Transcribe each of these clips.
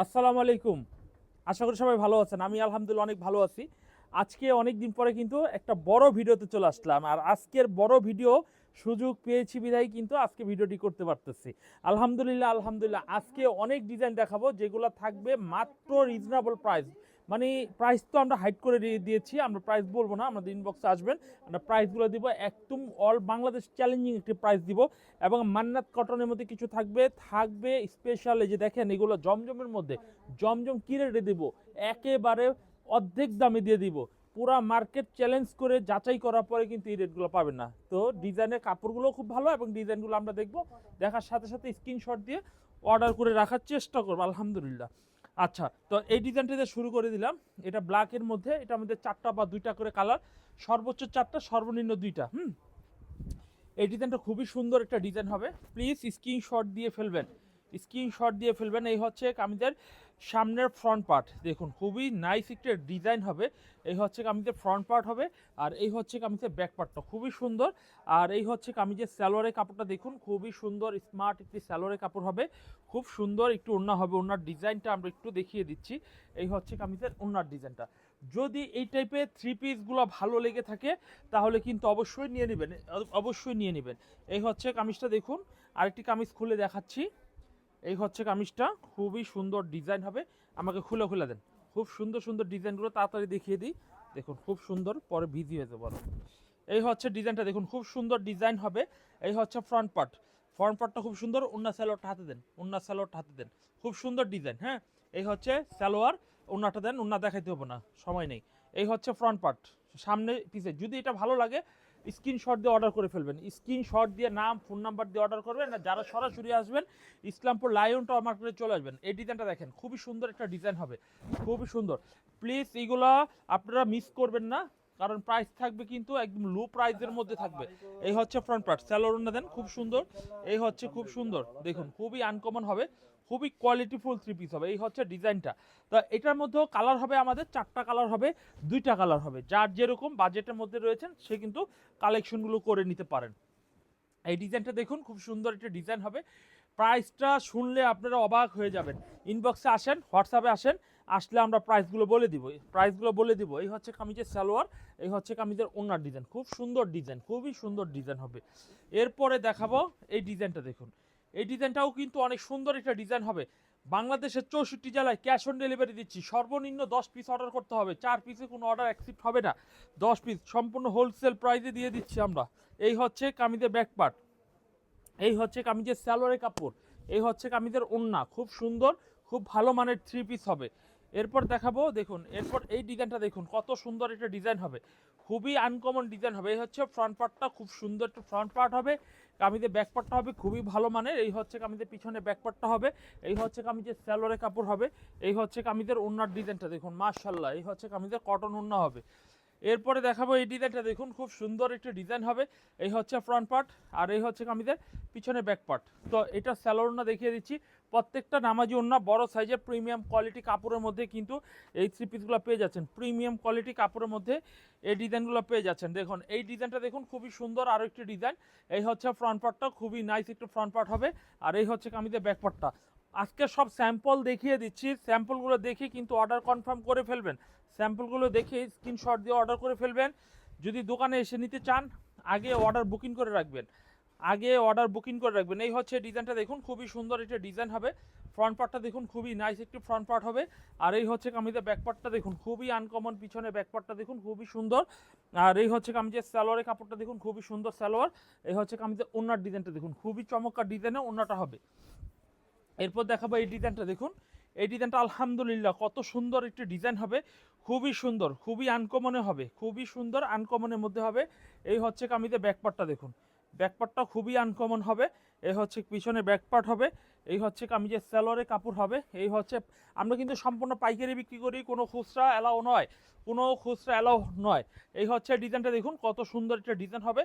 আসসালামু আলাইকুম। আশা করি সবাই ভালো আছেন। আমি আলহামদুলিল্লাহ অনেক ভালো আছি। আজকে অনেক দিন পরে কিন্তু একটা বড় ভিডিওতে চলে আসলাম। আর আজকের বড় ভিডিও সুযোগ পেয়েছি বিধায় কিন্তু আজকে ভিডিওটি করতে পারতেছি। আলহামদুলিল্লাহ আলহামদুলিল্লাহ, আজকে অনেক ডিজাইন দেখাবো যেগুলো থাকবে মাত্র রিজনেবল প্রাইস মানে প্রাইস তো আমরা হাইট করে দিয়ে দিয়েছি, আমরা প্রাইস বলব না, আমাদের ইনবক্সে আসবেন। আমরা প্রাইসগুলো দিব একদম অল বাংলাদেশ চ্যালেঞ্জিং একটি প্রাইস দিব এবং মান্নাত কটনের মধ্যে কিছু থাকবে থাকবে স্পেশাল এই যে দেখেন, এগুলো জমজমের মধ্যে, জমজম কী রেটে দেবো? একেবারে অর্ধেক দামে দিয়ে দিব। পুরা মার্কেট চ্যালেঞ্জ করে যাচাই করার পরে কিন্তু এই রেটগুলো পাবেন না। তো ডিজাইনের কাপড়গুলো খুব ভালো এবং ডিজাইনগুলো আমরা দেখব। দেখার সাথে সাথে স্ক্রিনশট দিয়ে অর্ডার করে রাখার চেষ্টা করব, আলহামদুলিল্লাহ। আচ্ছা তো এই ডিজাইনটা শুরু করে দিলাম। এটা ব্ল্যাকের মধ্যে, এটা আমাদের চারটা বা দুইটা করে কালার সর্বোচ্চ চারটা, সর্বনিম্ন দুইটা, হুম? এই ডিজাইনটা খুবই সুন্দর একটা ডিজাইন হবে। প্লিজ স্ক্রিনশট দিয়ে ফেলবেন। স্ক্রিনশট দিয়ে ফেলবেন। এই হচ্ছে কামিজের সামনের ফ্রন্ট পার্ট দেখুন, খুবই নাইস একটা ডিজাইন হবে। এই হচ্ছে কামিজের ফ্রন্ট পার্ট হবে আর এই হচ্ছে কামিজের ব্যাক পার্টটা খুবই সুন্দর। আর এই হচ্ছে কামিজের স্যালোয়ারের কাপড়টা দেখুন, খুবই সুন্দর স্মার্ট একটি স্যালোয়ারের কাপড় হবে। খুব সুন্দর একটু ওড়না হবে। ওনার ডিজাইনটা আমরা একটু দেখিয়ে দিচ্ছি। এই হচ্ছে কামিজের ওনার ডিজাইনটা যদি এই টাইপের থ্রি পিসগুলো ভালো লেগে থাকে, তাহলে কিন্তু অবশ্যই নিয়ে নেবেন। অবশ্যই নিয়ে নেবেন। এই হচ্ছে কামিজটা দেখুন। আরেকটি কামিজ খুলে দেখাচ্ছি। এই হচ্ছে কামিজটা, খুবই সুন্দর ডিজাইন হবে। আমাকে খুলে খুলে দেন। খুব সুন্দর সুন্দর ডিজাইনগুলো তাড়াতাড়ি দেখিয়ে দিই। দেখুন, খুব সুন্দর, পরে ভিজি হয়ে যাবে এই হচ্ছে ডিজাইনটা, দেখুন, খুব সুন্দর ডিজাইন হবে। এই হচ্ছে ফ্রন্ট পার্ট ফ্রন্ট পার্টটা খুব সুন্দর অন্য স্যালোয়ারটা হাতে দেন। অন্য স্যালোয়ারটা হাতে দেন। খুব সুন্দর ডিজাইন হ্যাঁ? এই হচ্ছে স্যালোয়ার অন্যটা দেন অন্য দেখাইতে হবে না, সময় নেই। এই হচ্ছে ফ্রন্ট পার্ট সামনে, পিছে, যদি এটা ভালো লাগে স্ক্রিনশট দিয়ে অর্ডার করে ফেলবেন। স্ক্রিনশট দিয়ে নাম ফোন নাম্বার দিয়ে অর্ডার করবেন না যারা সরাসরি আসবেন, ইসলামপুর লায়ন টাওয়ার মার্কেটে চলে আসবেন। এই ডিজাইনটা দেখেন, খুবই সুন্দর একটা ডিজাইন হবে। খুবই সুন্দর। প্লিজ এইগুলা আপনারা মিস করবেন না, কারণ প্রাইস থাকবে কিন্তু একদম লো প্রাইসের মধ্যে থাকবে। এই হচ্ছে ফ্রন্ট পার্ট স্যালোর দেন, খুব সুন্দর। এই হচ্ছে খুব সুন্দর। দেখুন, খুবই আনকমন হবে। খুবই কোয়ালিটিফুল থ্রি পিস হবে, এই হচ্ছে ডিজাইনটা তো এটার মধ্যেও কালার হবে আমাদের, চারটা কালার হবে, দুইটা কালার হবে। যার যেরকম বাজেটের মধ্যে রয়েছেন, সে কিন্তু কালেকশনগুলো করে নিতে পারেন। এই ডিজাইনটা দেখুন, খুব সুন্দর একটা ডিজাইন হবে। প্রাইসটা শুনলে আপনারা অবাক হয়ে যাবেন। ইনবক্সে আসেন, হোয়াটসঅ্যাপে আসেন, আসলে আমরা প্রাইসগুলো বলে দিব। প্রাইসগুলো বলে দিব, এই হচ্ছে কামিজের সালোয়ার, এই হচ্ছে কামিজের ওনার ডিজাইন খুব সুন্দর ডিজাইন খুবই সুন্দর ডিজাইন হবে। এরপরে দেখাবো এই ডিজাইনটা দেখুন। এই ডিজাইনটাও কিন্তু অনেক সুন্দর একটা ডিজাইন হবে। বাংলাদেশের চৌষট্টি জেলায় ক্যাশ অন ডেলিভারি দিচ্ছি। সর্বনিম্ন দশ পিস অর্ডার করতে হবে। চার পিসে কোনো অর্ডার অ্যাকসেপ্ট হবে না। দশ পিস সম্পূর্ণ হোলসেল প্রাইসে দিয়ে দিচ্ছি আমরা। এই হচ্ছে কামিজের ব্যাক পার্ট এই হচ্ছে কামিজের স্যালোয়ারের কাপড়। এই হচ্ছে কামিজের ওন্না। খুব সুন্দর, খুব ভালো মানের থ্রি পিস হবে। এরপর দেখাবো, দেখুন, এরপর এই ডিজাইনটা দেখুন, কত সুন্দর একটা ডিজাইন হবে। খুবই আনকমন ডিজাইন হবে। এই হচ্ছে ফ্রন্ট পার্টটা খুব সুন্দর একটা ফ্রন্ট পার্ট হবে। কামিজের ব্যাক পার্টটা হবে খুবই ভালো মানের। এই হচ্ছে কামিজের পিছনে ব্যাক পার্টটা হবে। এই হচ্ছে কামিজের স্যালোরে কাপড় হবে। এই হচ্ছে কামিজের ওন্নার ডিজাইনটা দেখুন মার্শাল্লাহ এই হচ্ছে কামিজের কটন ওন্না হবে। এরপরে দেখাবো এই ডিজাইনটা। দেখুন, খুব সুন্দর একটা ডিজাইন হবে। এই হচ্ছে ফ্রন্ট পার্ট আর এই হচ্ছে কামিজের পিছনে ব্যাক পার্ট তো এটা স্যালোরনা দেখিয়ে দিচ্ছি। প্রত্যেকটা নামাজি ওন্না বড় সাইজের প্রিমিয়াম কোয়ালিটি কাপড়ের মধ্যে কিন্তু এই থ্রি পিসগুলো পেয়ে যাচ্ছেন। প্রিমিয়াম কোয়ালিটি কাপড়ের মধ্যে এই ডিজাইনগুলো পেয়ে যাচ্ছেন। দেখুন, এই ডিজাইনটা দেখুন, খুবই সুন্দর আরও একটি ডিজাইন এই হচ্ছে ফ্রন্ট পার্টটা খুবই নাইস একটু ফ্রন্ট পার্ট হবে। আর এই হচ্ছে কামিজের ব্যাক পার্টটা আজকে সব স্যাম্পল দেখিয়ে দিচ্ছি। স্যাম্পলগুলো দেখে কিন্তু অর্ডার কনফার্ম করে ফেলবেন। স্যাম্পলগুলো দেখে স্ক্রিনশট দিয়ে অর্ডার করে ফেলবেন। যদি দোকানে এসে নিতে চান, আগে অর্ডার বুকিং করে রাখবেন। আগে অর্ডার বুকিং করে রাখবেন। এই হচ্ছে ডিজাইনটা দেখুন, খুবই সুন্দর একটা ডিজাইন হবে। ফ্রন্ট পার্টটা দেখুন, খুবই নাইস একটি ফ্রন্ট পার্ট হবে। আর এই হচ্ছে কামিজের ব্যাক পার্টটা দেখুন, খুবই আনকমন পিছনে ব্যাক পার্টটা দেখুন, খুবই সুন্দর। আর এই হচ্ছে কামিজের স্যালোয়ারের কাপড়টা দেখুন, খুবই সুন্দর স্যালোয়ার এই হচ্ছে কামিজের ওনার ডিজাইনটা দেখুন, খুবই চমৎকার ডিজাইনে ওনাটা হবে। এরপর দেখাবো এই ডিজাইনটা, দেখুন। এই ডিজাইনটা আলহামদুলিল্লাহ কত সুন্দর একটি ডিজাইন হবে, খুবই সুন্দর, খুবই আনকমনে হবে, খুবই সুন্দর আনকমনের মধ্যে হবে। এই হচ্ছে কামিজের ব্যাকপার্টটা দেখুন ব্যাকপার্টটা খুবই আনকমন হবে, এই হচ্ছে পিছনে ব্যাকপার্ট হবে, এই হচ্ছে কামিজের স্যালোয়ারে কাপড় হবে, এই হচ্ছে, আমরা কিন্তু সম্পূর্ণ পাইকারি বিক্রি করি, কোনো খুচরা অ্যালাও নয়, কোনো খুচরা অ্যালাও নয়। এই হচ্ছে ডিজাইনটা দেখুন, কত সুন্দর একটা ডিজাইন হবে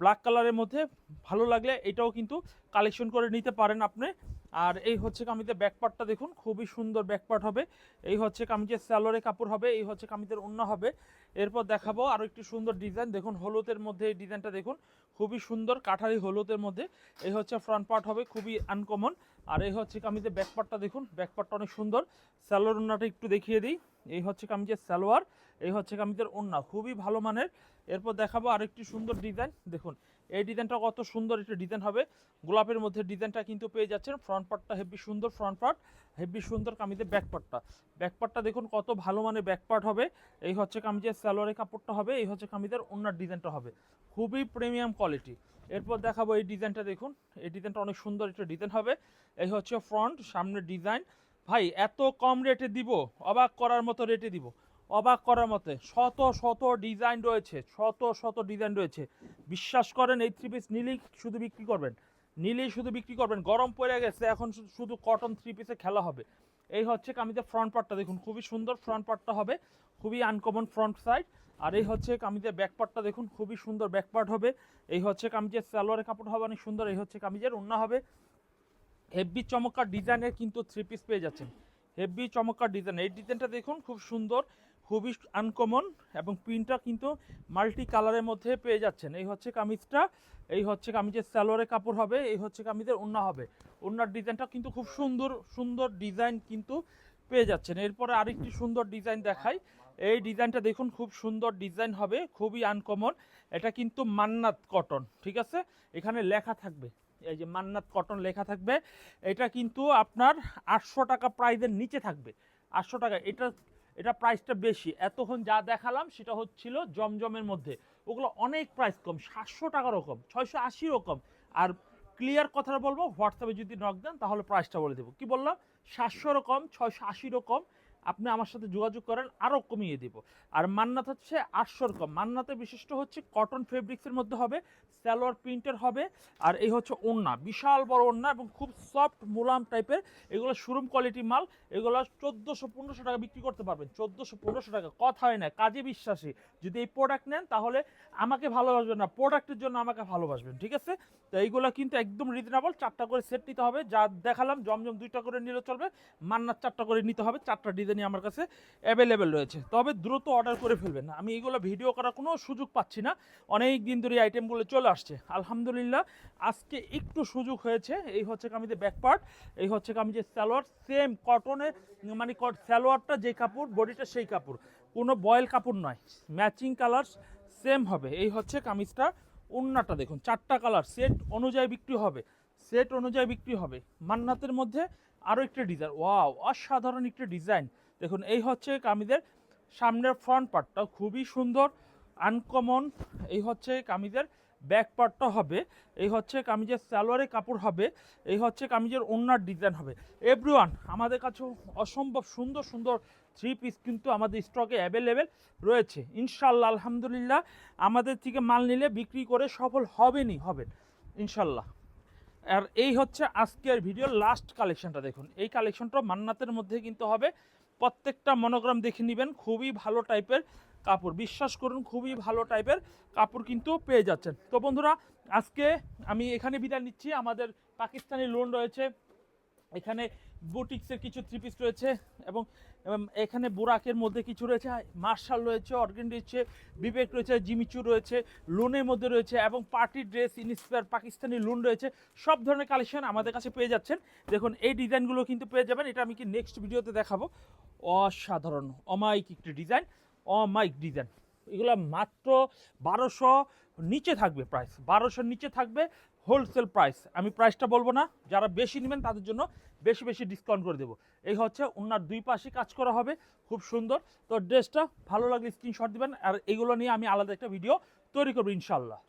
ব্ল্যাক কালারের মধ্যে ভালো লাগলে এটাও কিন্তু কালেকশন করে নিতে পারেন আপনি। আর এই হচ্ছে কামিজের ব্যাকপার্টটা দেখুন, খুবই সুন্দর ব্যাকপার্ট হবে। এই হচ্ছে কামিজের স্যালোরে কাপড় হবে, এই হচ্ছে কামিজের অন্য হবে। এরপর দেখাবো আরও একটি সুন্দর ডিজাইন দেখুন হলুদের মধ্যে এই ডিজাইনটা দেখুন, খুবই সুন্দর কাঠারি হলুদের মধ্যে। এই হচ্ছে ফ্রন্ট পার্ট হবে, খুবই আনকমন আর এই হচ্ছে কামিজের ব্যাক পার্টটা দেখুন ব্যাক পার্টটা অনেক সুন্দর। স্যালোয়ার ওড়নাটা একটু দেখিয়ে দিই। এই হচ্ছে কামিজের সালোয়ার, এই হচ্ছে কামিজের ওড়না, খুবই ভালো মানের। এরপর দেখাবো আরেকটি সুন্দর ডিজাইন দেখুন এই ডিজাইনটা কত সুন্দর একটা ডিজাইন হবে। গোলাপের মধ্যে ডিজাইনটা কিন্তু পেয়ে যাচ্ছেন। ফ্রন্ট পার্টটা হেভি সুন্দর ফ্রন্ট পার্ট হেভি সুন্দর কামিজের ব্যাক পার্টটা ব্যাক পার্টটা দেখুন কত ভালো মানের ব্যাক পার্ট হবে। এই হচ্ছে কামিজের সালোয়ারের কাপড়টা হবে, এই হচ্ছে কামিজের ওড়নার ডিজাইনটা হবে। খুবই প্রিমিয়াম কোয়ালিটি এরপর দেখাবো এই ডিজাইনটা দেখুন। এই ডিজাইনটা অনেক সুন্দর একটা ডিজাইন হবে। এই হচ্ছে ফ্রন্ট সামনের ডিজাইন ভাই, এত কম রেটে দিব, অবাক করার মতো রেটে দিব। অবাক করার মতে শত শত ডিজাইন রয়েছে, শত শত ডিজাইন রয়েছে। বিশ্বাস করেন এই থ্রি পিস নিলেই শুধু বিক্রি করবেন। নিলেই শুধু বিক্রি করবেন। গরম পড়ে গেছে, এখন শুধু কটন থ্রি পিসে খেলা হবে। এই হচ্ছে কামিজের ফ্রন্ট পার্টটা দেখুন, খুবই সুন্দর ফ্রন্ট পার্টটা হবে, খুবই আনকমন ফ্রন্ট সাইড আর এই হচ্ছে কামিজের ব্যাক পার্টটা দেখুন, খুবই সুন্দর ব্যাক পার্ট হবে। এই হচ্ছে কামিজের সালোয়ারের কাপড় হবে, অনেক সুন্দর। এই হচ্ছে কামিজের ওড়না হবে। হেভি চমৎকার ডিজাইনের কিন্তু থ্রি পিস পেয়ে যাচ্ছেন। হেভি চমৎকার ডিজাইন এই ডিজাইনটা দেখুন, খুব সুন্দর। খুবই আনকমন এবং প্রিন্টটা কিন্তু মাল্টি কালারের মধ্যে পেয়ে যাচ্ছেন। এই হচ্ছে কামিজটা, এই হচ্ছে কামিজের সালোয়ারের কাপড় হবে, এই হচ্ছে কামিজের ওড়না হবে। ওড়নার ডিজাইনটা কিন্তু খুব সুন্দর সুন্দর ডিজাইন কিন্তু পেয়ে যাচ্ছেন। এরপরে আরেকটি সুন্দর ডিজাইন দেখাই। এই ডিজাইনটা দেখুন, খুব সুন্দর ডিজাইন হবে, খুবই আনকমন এটা কিন্তু মান্নাত কটন ঠিক আছে? এখানে লেখা থাকবে, এই যে মান্নাত কটন লেখা থাকবে। এটা কিন্তু আপনার আটশো টাকা প্রাইজের নিচে থাকবে। আটশো টাকা, এটা এটা প্রাইসটা বেশি। এতক্ষণ যা দেখালাম সেটা হচ্ছিল জমজমের মধ্যে। ওগুলো অনেক প্রাইস কম, সাতশো টাকা রকম ছয়শো আশি রকম আর ক্লিয়ার কথাটা বলব হোয়াটসঅ্যাপে যদি নক দেন তাহলে প্রাইসটা বলে দেবো। কি বললাম? সাতশো রকম ছয়শো আশি রকম আপনি আমার সাথে যোগাযোগ করেন আরও কমিয়ে দেব। আর মান্নাত হচ্ছে আটশো রকম মান্নাতে বিশিষ্ট হচ্ছে কটন ফেব্রিক্সের মধ্যে হবে, সালোয়ার প্রিন্টের হবে, আর এই হচ্ছে ওড়না। বিশাল বড় ওড়না এবং খুব সফট মোলাম টাইপের এগুলো শোরুম কোয়ালিটি মাল, এগুলো চোদ্দোশো পনেরোশো টাকা বিক্রি করতে পারবেন। চোদ্দোশো পনেরোশো টাকা, কথা হয় না, কাজে বিশ্বাসী। যদি এই প্রোডাক্ট নেন, তাহলে আমাকে ভালোবাসবেন না। প্রোডাক্টের জন্য আমাকে ভালোবাসবেন, ঠিক আছে? তো এইগুলো কিন্তু একদম রিজনেবল চারটা করে সেট নিতে হবে, যা দেখালাম, জমজম দুইটা করে নিলে চলবে মান্নার চারটা করে নিতে হবে, চারটা ডিজাইনই আমার কাছে অ্যাভেলেবেল রয়েছে। তবে দ্রুত অর্ডার করে ফেলবেন আমি এইগুলো ভিডিও করার কোনো সুযোগ পাচ্ছি না। অনেক দিন ধরে এই আইটেমগুলো চলে আসছে। আলহামদুলিল্লাহ, আজকে একটু সুযোগ হয়েছে। এই হচ্ছে কামিজের ব্যাক পার্ট এই হচ্ছে কামিজের সালোয়ার সেম কটনের মানে সালোয়ারটা যে কাপড় বডিটা সেই কাপড়। কোনো বয়েল কাপড় নয়। ম্যাচিং কালার সেম হবে। এই হচ্ছে কামিজটা ওড়নাটা দেখুন। চারটা কালার সেট অনুযায়ী বিক্রি হবে। সেট অনুযায়ী বিক্রি হবে। মান্নাতের মধ্যে আরও একটা ডিজাইন ওয়াও অসাধারণ একটা ডিজাইন দেখুন, এই হচ্ছে কামিজের সামনের ফ্রন্ট পার্টটা খুবই সুন্দর আনকমন এই হচ্ছে কামিজের ব্যাক পার্টটা হবে। এই হচ্ছে কামিজের সালোয়ারের কাপড় হবে। এই হচ্ছে কামিজের ওড়নার ডিজাইন হবে। এভরিওয়ান আমাদের কাছেও অসম্ভব সুন্দর সুন্দর থ্রি পিস কিন্তু আমাদের স্টকে অ্যাভেলেবেল রয়েছে। ইনশাল্লাহ, আলহামদুলিল্লাহ, আমাদের থেকে মাল নিলে বিক্রি করে সফল হবেনই, হবেন। ইনশাল্লাহ। আর এই হচ্ছে আজকের ভিডিও লাস্ট কালেকশনটা দেখুন। এই কালেকশনটা মান্নাতের মধ্যে কিন্তু হবে। প্রত্যেকটা মনোগ্রাম দেখে নেবেন, খুবই ভালো টাইপের কাপড়। বিশ্বাস করুন, খুবই ভালো টাইপের কাপড় কিন্তু পেয়ে যাচ্ছেন। তো বন্ধুরা, আজকে আমি এখানে বিদায় নিচ্ছি। আমাদের পাকিস্তানি লোন রয়েছে। এখানে বুটিক্সের কিছু থ্রি পিস রয়েছে এবং এখানে বোরাকের মধ্যে কিছু রয়েছে মার্শাল রয়েছে, অর্গেন রয়েছে, বিবেক রয়েছে জিমিচু রয়েছে, লোনের মধ্যে রয়েছে, এবং party dress, inspire Pakistani lawn রয়েছে, সব ধরনের কালেকশন আমাদের কাছে পেয়ে যাচ্ছেন। দেখুন, এই ডিজাইনগুলো কিন্তু পেয়ে যাবেন, এটা আমি কি নেক্সট ভিডিওতে দেখাবো। অসাধারণ অমাইক একটি ডিজাইন অমাইক ডিজাইন। এগুলো মাত্র বারোশো নিচে থাকবে প্রাইস বারোশোর নিচে থাকবে হোলসেল প্রাইস আমি প্রাইসটা বলব না, যারা বেশি নেবেন তাদের জন্য বেশি বেশি ডিসকাউন্ট করে দেবো। এই হচ্ছে ওনার দুই পাশে কাজ করা হবে, খুব সুন্দর। তো ড্রেসটা ভালো লাগলে স্ক্রিনশট দিবেন, আর এগুলো নিয়ে আমি আলাদা একটা ভিডিও তৈরি করব ইনশাল্লাহ